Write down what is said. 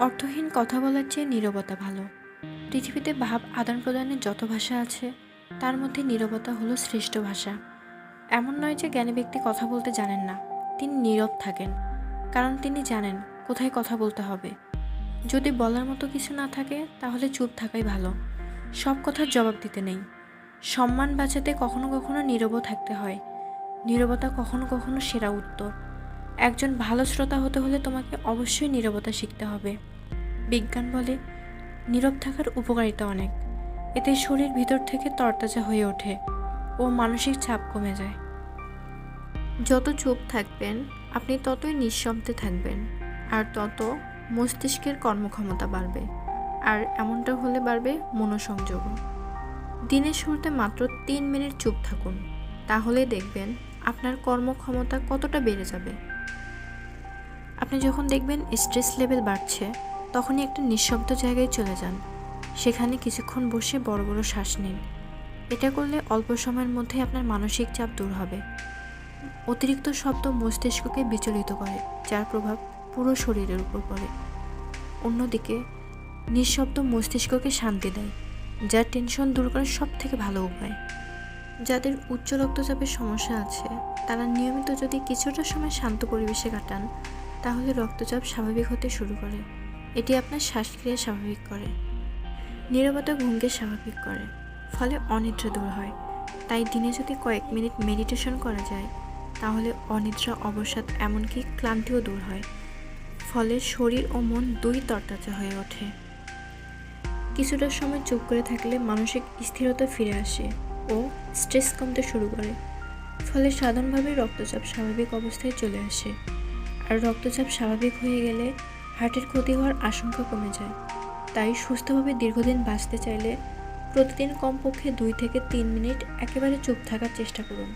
অর্থহীন কথা বলার চেয়ে নীরবতা ভালো। পৃথিবীতে ভাব আদান প্রদানের যত ভাষা আছে, তার মধ্যে নীরবতা হলো শ্রেষ্ঠ ভাষা। এমন নয় যে জ্ঞানী ব্যক্তি কথা বলতে জানেন না, তিনি নীরব থাকেন। কারণ তিনি জানেন কোথায় কথা বলতে হবে। যদি বলার মতো কিছু না থাকে, তাহলে চুপ থাকাই ভালো। সব কথার জবাব দিতে নেই। সম্মান বাঁচাতে কখনো কখনো নীরবও থাকতে হয়। নীরবতা কখনো কখনো সেরা উত্তর। একজন ভালো শ্রোতা হতে হলে তোমাকে অবশ্যই নীরবতা শিখতে হবে। বিজ্ঞান বলে, নীরব থাকার উপকারিতা অনেক। এতে শরীর ভিতর থেকে তরতাজা হয়ে ওঠে ও মানসিক চাপ কমে যায়। যত চুপ থাকবেন, আপনি ততই নিঃশব্দে থাকবেন, আর তত মস্তিষ্কের কর্মক্ষমতা বাড়বে, আর এমনটা হলে বাড়বে মনোসংযোগও দিনের শুরুতে মাত্র তিন মিনিট চুপ থাকুন তাহলে দেখবেন আপনার কর্মক্ষমতা কতটা বেড়ে যাবে। আপনি যখন দেখবেন স্ট্রেস লেভেল বাড়ছে, তখনই একটা নিঃশব্দ জায়গায় চলে যান। সেখানে কিছুক্ষণ বসে বড় বড় শ্বাস নিন। এটা করলে অল্প সময়ের মধ্যে আপনার মানসিক চাপ দূর হবে। অতিরিক্ত শব্দ মস্তিষ্ককে বিচলিত করে, যার প্রভাব পুরো শরীরের উপর পড়ে। অন্যদিকে, নিঃশব্দ মস্তিষ্ককে শান্তি দেয় যার টেনশন দূর করার সব থেকে ভালো উপায়। যাদের উচ্চ রক্তচাপের সমস্যা আছে, তারা নিয়মিত যদি কিছুটা সময় শান্ত পরিবেশে কাটান তাহলে রক্তচাপ স্বাভাবিক হতে শুরু করে। এটি আপনার শ্বাসক্রিয়া স্বাভাবিক করে। নীরবতা ঘুমকে স্বাভাবিক করে, ফলে অনিদ্রা দূর হয়। তাই দিনে যদি কয়েক মিনিট মেডিটেশন করা যায়, তাহলে অনিদ্রা, অবসাদ, এমনকি ক্লান্তিও দূর হয়। ফলে শরীর ও মন দুই তরতাজা হয়ে ওঠে। কিছুটা সময় চুপ করে থাকলে মানসিক স্থিরতা ফিরে আসে ও স্ট্রেস কমতে শুরু করে। ফলে সাধারণভাবে রক্তচাপ স্বাভাবিক অবস্থায় চলে আসে। আর রক্তচাপ স্বাভাবিক হয়ে গেলে হার্টের ক্ষতি হওয়ার আশঙ্কা কমে যায়। তাই সুস্থভাবে দীর্ঘদিন বাঁচতে চাইলে প্রতিদিন কমপক্ষে দুই থেকে তিন মিনিট একেবারে চুপ থাকার চেষ্টা করুন।